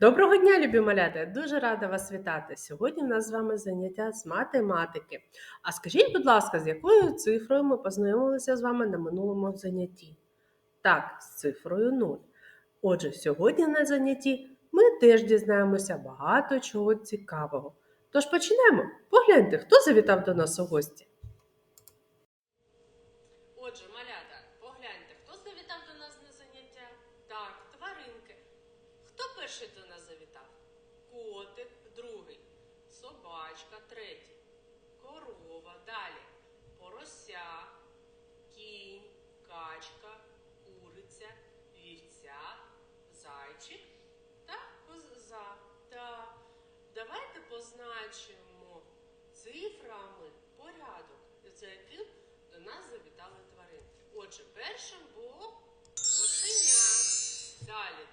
Доброго дня, любі малята! Я Дуже рада вас вітати. Сьогодні в нас з вами заняття з математики. А скажіть, будь ласка, з якою цифрою ми познайомилися з вами на минулому занятті? Так, з цифрою 0. Отже, сьогодні на занятті ми теж дізнаємося багато чого цікавого. Тож почнемо. Погляньте, хто завітав до нас у гості. Отже, малята, погляньте, хто завітав до нас на заняття? Так, тваринки. Хто перший до нас завітав? Котик, другий, собачка, третій, корова, далі, порося, кінь, качка, куриця, вівця, зайчик та коза. Так. Давайте позначимо цифрами порядок, за яким до нас завітали тваринки. Отже, першим було кошеня, далі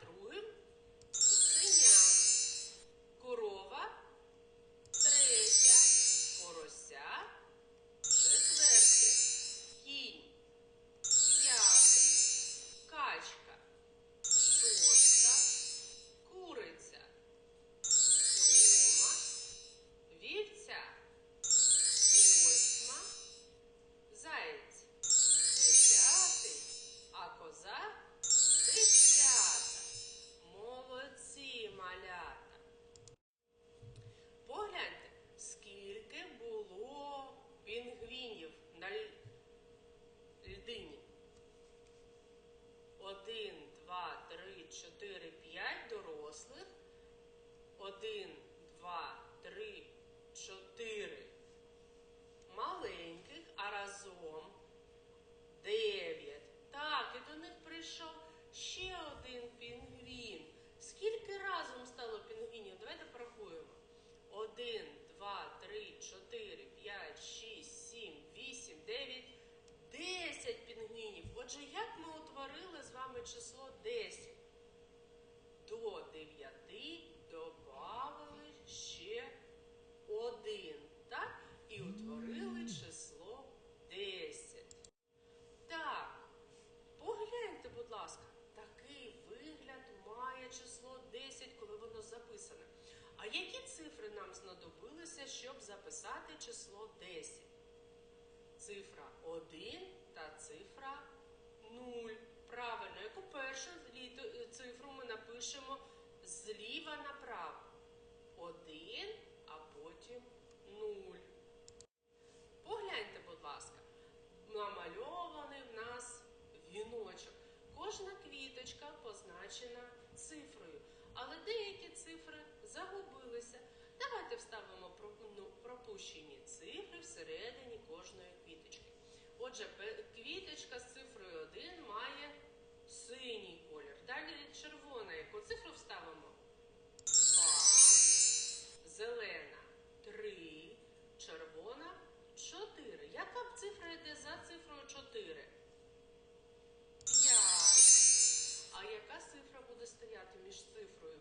до прийшов ще один пінгвін. Скільки разом стало пінгвінів? Давайте порахуємо. Один, записане. А які цифри нам знадобилися, щоб записати число 10? Цифра 1 та цифра 0. Правильно, яку першу цифру ми напишемо зліва направо. 1, а потім 0. Погляньте, будь ласка, намальований в нас віночок. Кожна квіточка позначена цифрою, але деякі загубилися. Давайте вставимо ну, пропущені цифри всередині кожної квіточки. Отже, квіточка з цифрою 1 має синій колір. Далі червона. Яку цифру вставимо? 2, зелена 3, червона 4. Яка б цифра йде за цифрою 4? 5. А яка цифра буде стояти між цифрою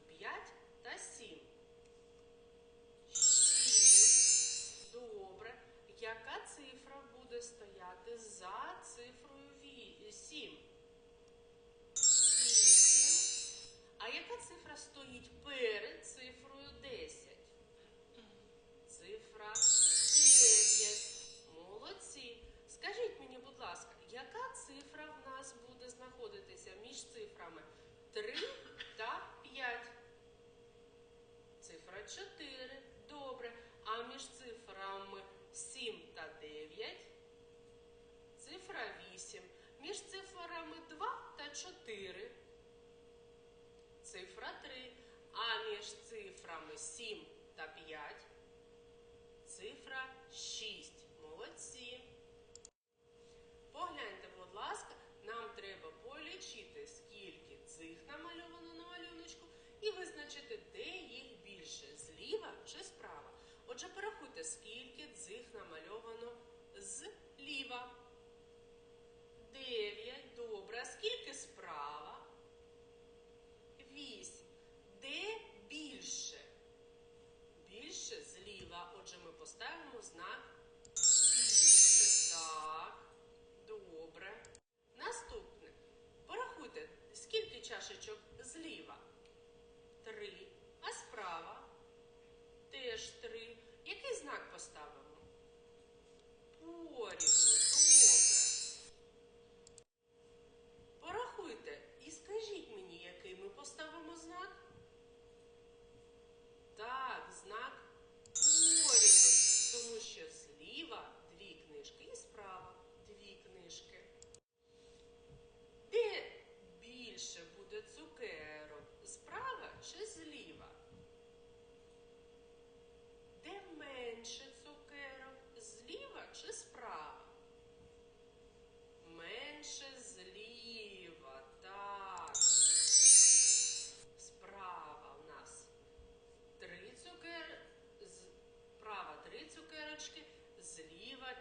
за цифрою 7? 8. А яка цифра стоїть перед цифрою 10? Цифра 9. Молодці. Скажіть мені, будь ласка, яка цифра в нас буде знаходитися між цифрами 3 та 5? Цифра 4. Добре. А між цифрами 7 та 9? Цифра 8. Між цифрами 2 та 4? Цифра 3. А між цифрами 7 та 5? Цифра 6. Молодці. Погляньте, будь ласка, нам треба полічити, скільки цих намальовано на малюночку, і визначити, де їх більше зліва чи справа. Отже, порахуйте, скільки цих намальовано зліва.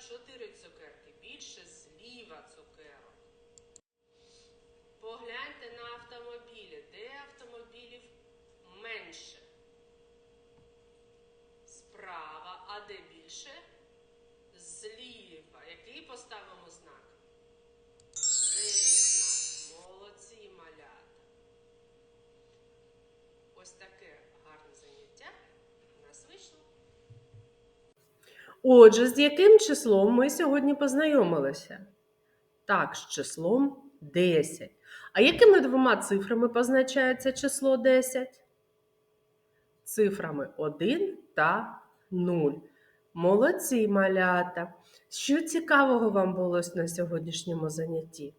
чотири цукерки, більше зліва цукерок. Погляньте на автомобілі, де автомобілів менше. Справа, а де більше? Зліва. Який поставимо Отже, з яким числом ми сьогодні познайомилися? Так, з числом 10. А якими двома цифрами позначається число 10? Цифрами 1 та 0. Молодці малята! Що цікавого вам було на сьогоднішньому занятті?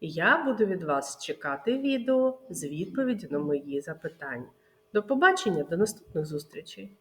Я буду від вас чекати відео з відповіддю на мої запитання. До побачення, до наступних зустрічей!